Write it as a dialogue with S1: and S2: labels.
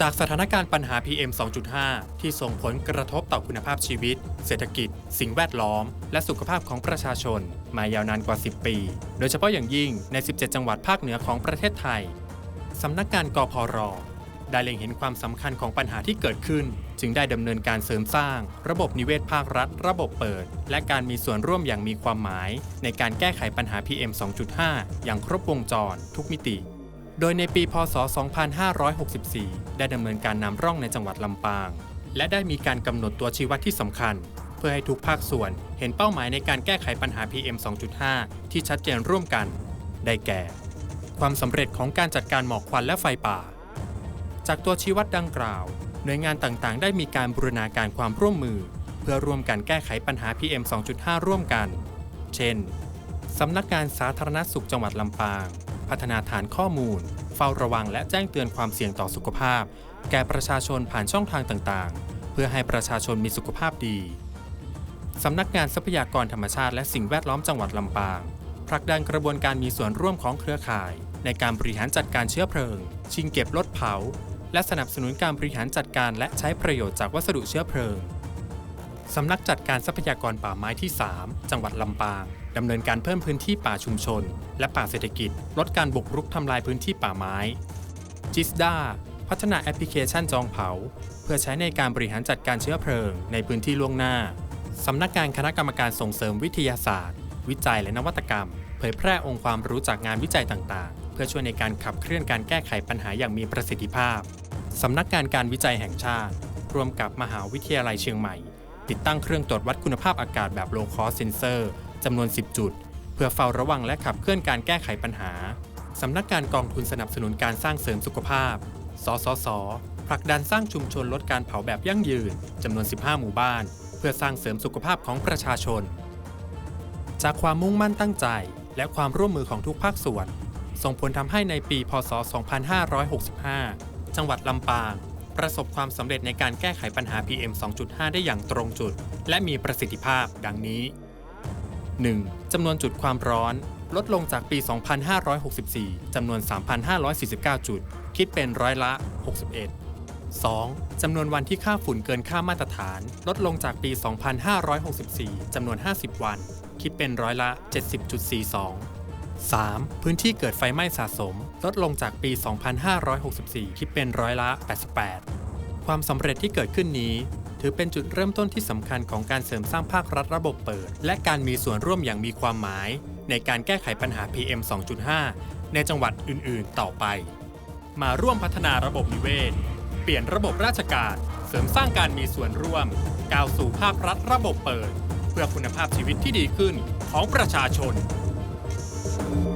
S1: จากสถานการณ์ปัญหา PM 2.5 ที่ส่งผลกระทบต่อคุณภาพชีวิต เศรษฐกิจ สิ่งแวดล้อม และสุขภาพของประชาชน มายาวนานกว่า 10 ปี โดยเฉพาะอย่างยิ่งใน 17 จังหวัดภาคเหนือของประเทศไทย สำนักงานกพร ได้เล็งเห็นความสำคัญของปัญหาที่เกิดขึ้น จึงได้ดำเนินการเสริมสร้าง ระบบนิเวศภาครัฐ ระบบเปิด และการมีส่วนร่วมอย่างมีความหมาย ในการแก้ไขปัญหา PM 2.5 อย่างครบวงจร ทุกมิติ โดยในปี พศ 2564 ได้ดำเนินการนำร่องในจังหวัดลำปาง และได้มีการกำหนดตัวชี้วัดที่สำคัญ เพื่อให้ทุกภาคส่วนเห็นเป้าหมายในการแก้ไขปัญหา PM 2.5 ที่ชัดเจนร่วมกัน ได้แก่ ความสำเร็จของการจัดการหมอกควันและไฟป่า จากตัวชี้วัดดังกล่าว หน่วยงานต่างๆ ได้มีการบูรณาการความร่วมมือ เพื่อร่วมกันแก้ไขปัญหา PM 2.5 ร่วมกัน เช่น สำนักงานสาธารณสุขจังหวัดลำปาง พัฒนาฐานข้อมูล เฝ้าระวังและแจ้งเตือนความเสี่ยงต่อสุขภาพ แก่ประชาชนผ่านช่องทางต่างๆ เพื่อให้ประชาชนมีสุขภาพดี สำนักงานทรัพยากรธรรมชาติและสิ่งแวดล้อมจังหวัดลำปางผลักดันกระบวนการมีส่วนร่วมของเครือข่าย ในการบริหารจัดการเชื้อเพลิง ชิงเก็บลดเผา และสนับสนุนการบริหารจัดการและใช้ประโยชน์จากวัสดุเชื้อเพลิง สำนักจัดการทรัพยากรป่าไม้ที่ 3 จังหวัดลำปางดำเนินการเพิ่มพื้นที่ป่าชุมชน และป่าเศรษฐกิจ ลดการบุกรุกทำลายพื้นที่ป่าไม้จิสดาพัฒนาแอปพลิเคชันจองเผา เพื่อใช้ในการบริหารจัดการเชื้อเพลิง ในพื้นที่ล่วงหน้า สำนักงานคณะกรรมการส่งเสริมวิทยาศาสตร์ วิจัยและนวัตกรรม เผยแพร่องค์ความรู้จากงานวิจัยต่างๆ เพื่อช่วยในการขับเคลื่อนการแก้ไขปัญหาอย่างมีประสิทธิภาพ สำนักงานการวิจัยแห่งชาติ ร่วมกับมหาวิทยาลัยเชียงใหม่ ติดตั้งเครื่องตรวจวัดคุณภาพอากาศแบบ low cost sensor จำนวน 10 จุด เพื่อเฝ้าระวังและขับเคลื่อนการแก้ไขปัญหา สำนักงานกองทุนสนับสนุนการสร้างเสริมสุขภาพ สสส ผลักดันสร้างชุมชนลดการเผาแบบยั่งยืนจำนวน 15 หมู่บ้าน เพื่อสร้างเสริมสุขภาพของประชาชน จากความมุ่งมั่นตั้งใจ และความร่วมมือของทุกภาคส่วน ส่งผลทำให้ในปี พศ 2565 จังหวัดลำปาง ประสบความสำเร็จในการแก้ไขปัญหา PM 2.5 ได้อย่างตรงจุด และมีประสิทธิภาพดังนี้ 1. จำนวนจุดความร้อน ลดลงจากปี 2564 จำนวน 3,549 จุด คิดเป็นร้อยละ 61 2. จำนวนวันที่ค่าฝุ่นเกินค่ามาตรฐาน ลดลงจากปี 2564 จำนวน 50 วัน คิดเป็นร้อยละ 70.42 3. พื้นที่เกิดไฟไหม้สะสม ลดลงจากปี 2564 คิดเป็นร้อยละ 88 ความสำเร็จที่เกิดขึ้นนี้ถือเป็นจุดเริ่มต้นที่สำคัญของการเสริมสร้างภาครัฐระบบเปิด และการมีส่วนร่วมอย่างมีความหมาย ในการแก้ไขปัญหา PM 2.5 ในจังหวัดอื่น ๆ ต่อไป มาร่วมพัฒนาระบบนิเวศ เปลี่ยนระบบราชการ เสริมสร้างการมีส่วนร่วม ก้าวสู่ภาครัฐระบบเปิด เพื่อคุณภาพชีวิตที่ดีขึ้นของประชาชน Peace.